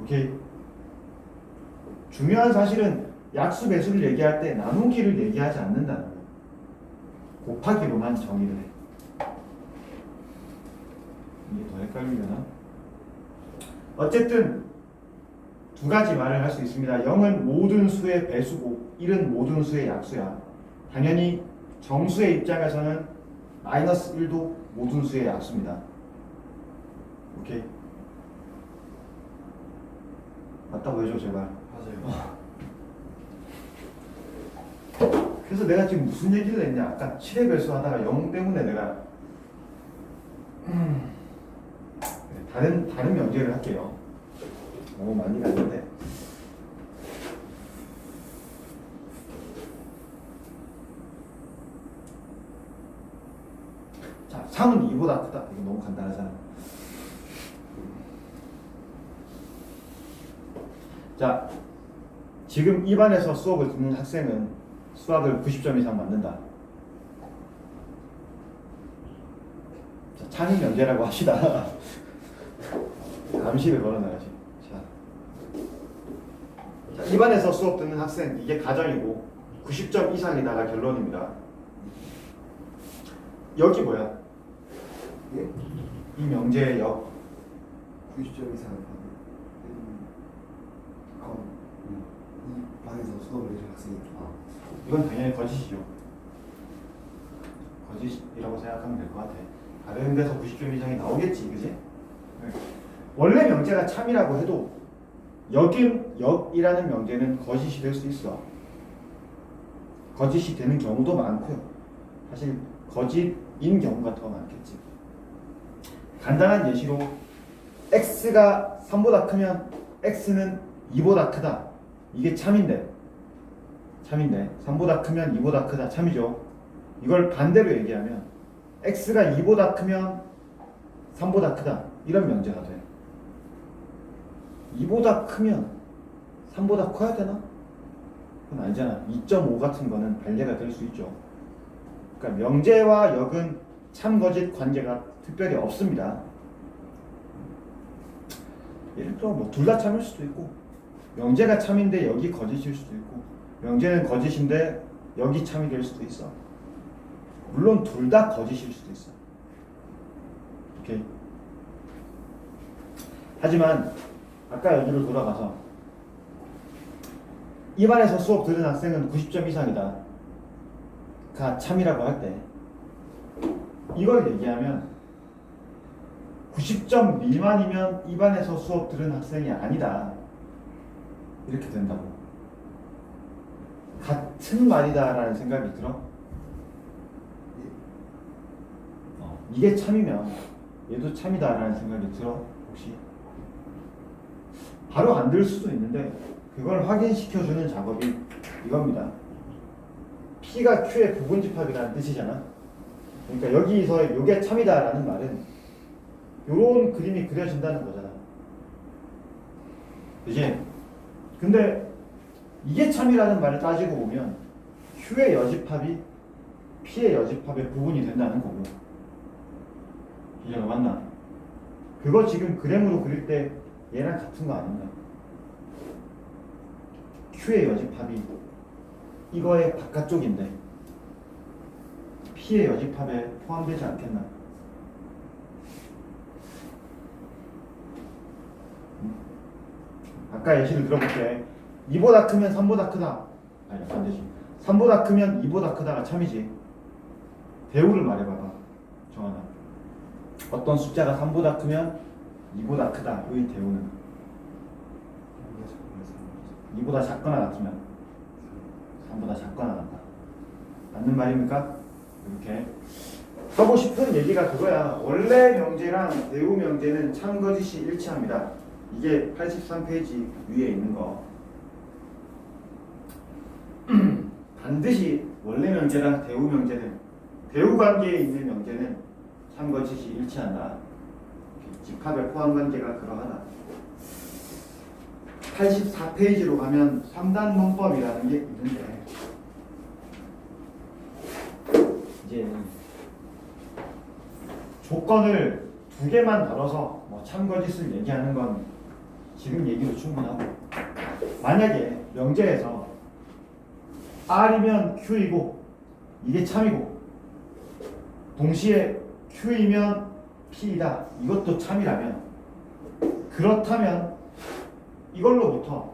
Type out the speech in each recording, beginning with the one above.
오케이. 중요한 사실은 약수 배수를 얘기할 때 나누기를 얘기하지 않는다는 거야. 곱하기로만 정의를 해. 이게 더 헷갈리려나? 어쨌든 두 가지 말을 할 수 있습니다. 0은 모든 수의 배수고 1은 모든 수의 약수야. 당연히 정수의 입장에서는 마이너스 1도 모든 수의 약수입니다. 오케이. 맞다고 해줘 제발. 맞아요. 그래서 내가 지금 무슨 얘기를 했냐? 아까 7의 배수하다가 0 때문에 내가 음, 네, 다른 다른 명제를 할게요. 너무 많이 갔는데. 자, 3은 2보다 크다. 이거 너무 간단하잖아. 자, 지금 입안에서 수업을 듣는 학생은 수학을 90점 이상 맞는다. 자, 창의 명제라고 합시다. 감시를 걸어놔야지. 자. 자, 입안에서 수업 듣는 학생 이게 가정이고 90점 이상이다가 결론입니다. 여기 뭐야? 예? 이 명제의 역 90점 이상을 받는 음, 어, 음, 이 반에서 수업을 해준 학생이 아, 이건 당연히 거짓이죠. 거짓이라고 생각하면 될 것 같아. 다른 데서 90점 이상이 나오겠지, 그지? 네. 원래 명제가 참이라고 해도 여긴 역이라는 명제는 거짓이 될 수 있어. 거짓이 되는 경우도 많고요. 사실 거짓인 경우가 더 많겠지. 간단한 예시로 x가 3보다 크면 x는 2보다 크다. 이게 참인데 참인데 3보다 크면 2보다 크다 참이죠. 이걸 반대로 얘기하면 x가 2보다 크면 3보다 크다 이런 명제가 돼. 2보다 크면 3보다 커야 되나? 그건 아니잖아. 2.5 같은 거는 반례가 될 수 있죠. 그러니까 명제와 역은 참거짓 관계가 특별히 없습니다. 예를 들어 뭐 둘 다 참일 수도 있고 명제가 참인데 여기 거짓일 수도 있고 명제는 거짓인데 여기 참이 될 수도 있어. 물론 둘 다 거짓일 수도 있어. 오케이. 하지만 아까 여기로 돌아가서 입안에서 수업 들은 학생은 90점 이상이다. 가 참이라고 할 때 이걸 얘기하면 90점 미만이면 입안에서 수업 들은 학생이 아니다. 이렇게 된다고. 같은 말이다라는 생각이 들어? 어, 이게 참이면 얘도 참이다라는 생각이 들어? 혹시? 바로 안 들 수도 있는데 그걸 확인시켜주는 작업이 이겁니다. P가 Q의 부분집합이라는 뜻이잖아. 그러니까 여기서 이게 참이다라는 말은 이런 그림이 그려진다는 거잖아. 그지? 근데 이게 참이라는 말을 따지고 보면 Q의 여집합이 P의 여집합의 부분이 된다는 거고. 이해가 맞나? 그거 지금 그램으로 그릴 때 얘랑 같은 거 아닌가? Q의 여집합이 이거의 바깥쪽인데 P의 여집합에 포함되지 않겠나? 음? 아까 예시를 들어볼게. 2보다 크면 3보다 크다. 아니 반대지. 3보다 크면 2보다 크다가 참이지. 대우를 말해봐봐. 정하나. 어떤 숫자가 3보다 크면 2보다 크다. 의 대우는 2보다 작거나 같으면 3보다 작거나 같다. 맞는 말입니까? 이렇게 하고 싶은 얘기가 그거야. 원래 명제랑 대우 명제는 참거짓이 일치합니다. 이게 83페이지 위에 있는 거. 반드시 원래 명제랑 대우 명제는 대우 관계에 있는 명제는 참거짓이 일치한다. 집합의 포함 관계가 그러하다. 84페이지로 가면 3단 문법이라는 게 있는데 이제 조건을 두 개만 다뤄서 뭐 참거짓을 얘기하는 건 지금 얘기도 충분하고. 만약에 명제에서 R이면 Q이고 이게 참이고 동시에 Q이면 P이다. 이것도 참이라면 그렇다면 이걸로부터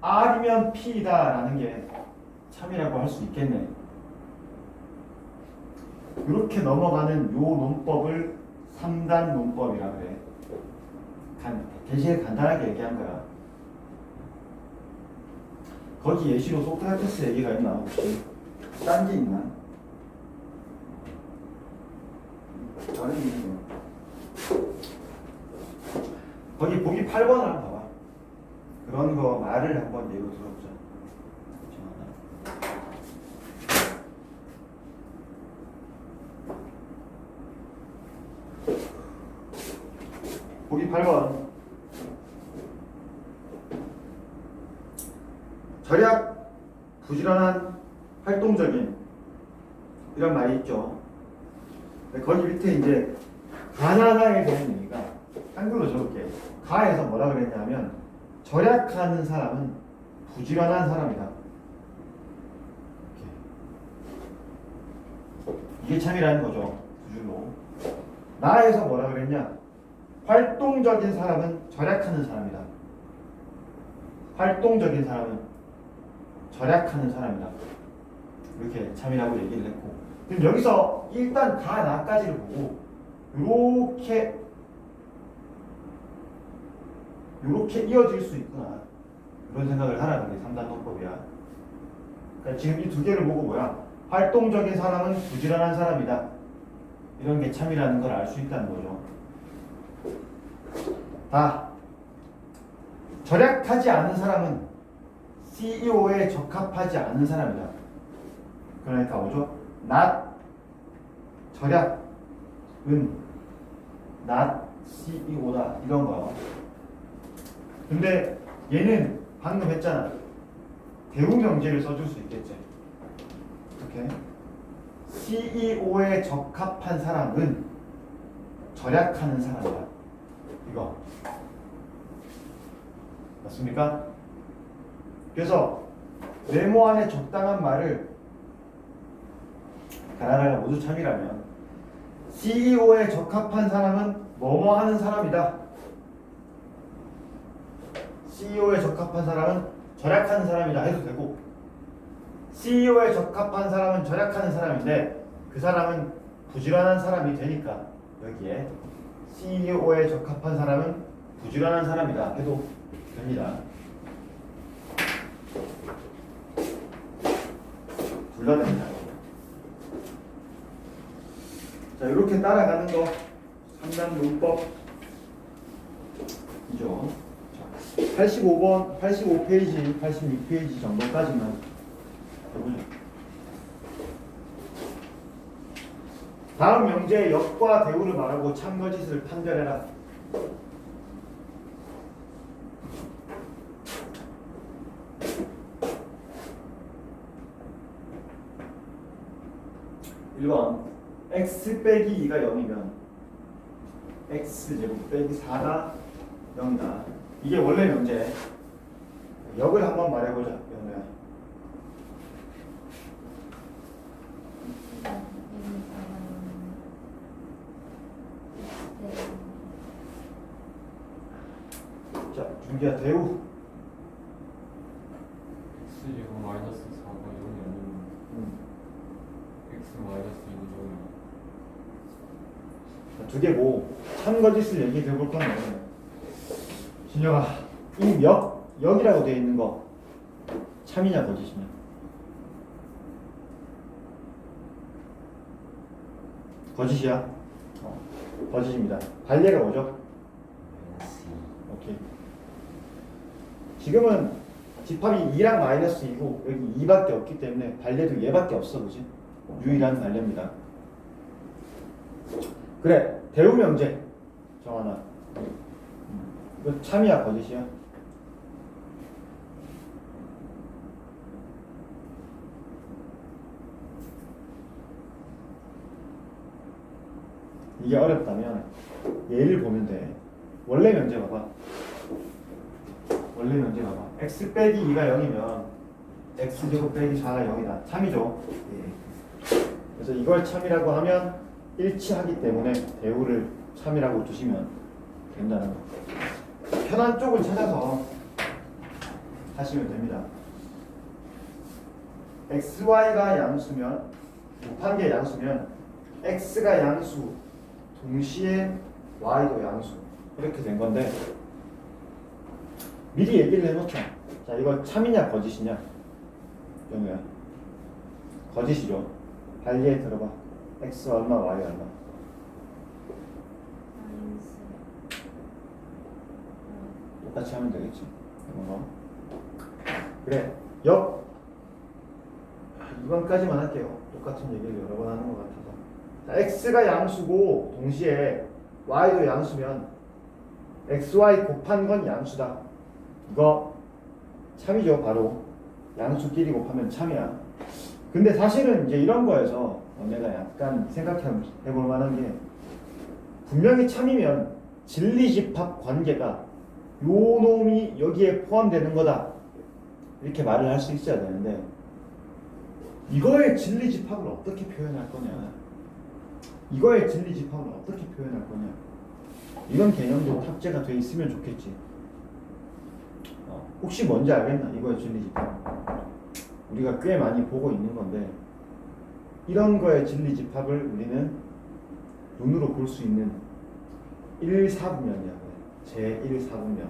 R이면 P이다 라는 게 참이라고 할 수 있겠네. 이렇게 넘어가는 요 논법을 3단 논법이라 그래. 간, 대신 간단하게 얘기한 거야 거기 예시로 소크라테스 얘기가 있나 혹시 딴 게 있나? 다른 게 있나? 거기 보기 8번 한번 봐봐 그런 거 말을 한번 예로 들어보자. 보기 8번 절약 부지런한 활동적인 이런 말이 있죠. 근데 거기 밑에 이제 가나다에 대한 의미가 한글로 적을게. 가에서 뭐라 그랬냐면 절약하는 사람은 부지런한 사람이다. 이게 참이라는 거죠. 두 줄로. 나에서 뭐라 그랬냐? 활동적인 사람은 절약하는 사람이다. 활동적인 사람은 절약하는 사람이다. 이렇게 참이라고 얘기를 했고. 그럼 여기서 일단 가 나까지를 보고 이렇게 이렇게 이어질 수 있구나. 그런 생각을 하라는 게 3단 논법이야. 그러니까 지금 이 두 개를 보고 뭐야? 활동적인 사람은 부지런한 사람이다. 이런 게 참이라는 걸 알 수 있다는 거죠. 다 절약하지 않은 사람은 CEO에 적합하지 않은 사람이다. 그러니까 뭐죠? not 절약은 not CEO다 이런 거. 근데 얘는 방금 했잖아. 대우 명제를 써줄 수 있겠지. 어떻게? CEO에 적합한 사람은 절약하는 사람이다. 이거 맞습니까? 그래서 네모 안에 적당한 말을 가나다가 모두 참이라면 CEO에 적합한 사람은 뭐뭐 하는 사람이다. CEO에 적합한 사람은 절약하는 사람이다 해도 되고 CEO에 적합한 사람은 절약하는 사람인데 그 사람은 부지런한 사람이 되니까 여기에 CEO에 적합한 사람은 부지런한 사람이다 해도 됩니다. 둘다 됩니다. 자, 이렇게 따라가는 거 상당 문법이죠. 자, 85번, 85페이지, 86페이지 정도까지만. 다음 명제의 역과 대우를 말하고 참거짓을 판별해라. 일번 x 빼기 2가 0이면 x 제곱 빼기 4가 0이다. 이게 원래 명제. 역을 한번 말해보자, 연우야. 자, 준기야 대우. x 제곱 마이너스 4가 0이 아니면 음. x 마이너스 2는 0이 두 개고 참거짓을 얘기해 볼 건데 진혁아 이 역, 역이라고 되어 있는 거 참이냐 거짓이냐? 거짓이야? 어, 거짓입니다. 반례가 뭐죠? 오케이. 지금은 집합이 2랑 마이너스 2고 여기 2밖에 없기 때문에 반례도 얘밖에 없어 그지? 유일한 반례입니다. 그래 대우 명제 정하나. 이거 참이야 거짓이야? 이게 어렵다면 예를 보면 돼. 원래 명제 봐봐. 원리는 언제 봐봐. x 빼기 2가 0이면 x제곱 빼기 4가 0이다. 참이죠? 예. 그래서 이걸 참이라고 하면 일치하기 때문에 대우를 참이라고 두시면 된다는 거 편한 쪽을 찾아서 하시면 됩니다. Xy가 양수면 곱한 게 양수면 x가 양수 동시에 y도 양수. 이렇게 된 건데 미리 얘기를 해놓자. 자 이거 참이냐 거짓이냐? 영우야. 거짓이죠 발리에 들어봐. X 얼마 y 얼마? 똑같이 하면 되겠지. 이거. 그래. 역. 아, 이번까지만 할게요. 똑같은 얘기를 여러 번 하는 것 같아서. 자, x가 양수고 동시에 y도 양수면 xy 곱한 건 양수다. 이거. 참이죠 바로. 양수끼리 곱하면 참이야 근데 사실은 이제 이런 거에서 어, 내가 약간 생각해 볼 만한 게 분명히 참이면 진리집합 관계가 요 놈이 여기에 포함되는 거다. 이렇게 말을 할 수 있어야 되는데 이거의 진리집합을 어떻게 표현할 거냐? 이거의 진리집합을 어떻게 표현할 거냐? 이런 개념도 탑재가 돼 있으면 좋겠지. 어, 혹시 뭔지 알겠나? 이거의 진리집합 우리가 꽤 많이 보고 있는 건데 이런 거의 진리 집합을 우리는 눈으로 볼 수 있는 1, 4분면이라고 해. 제 1, 4분면.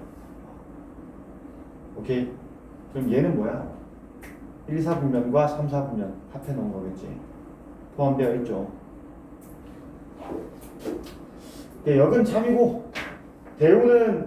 오케이. 그럼 얘는 뭐야? 1, 4분면과 3, 4분면 합해 놓은 거겠지. 포함되어 있죠. 네, 역은 참이고 대우는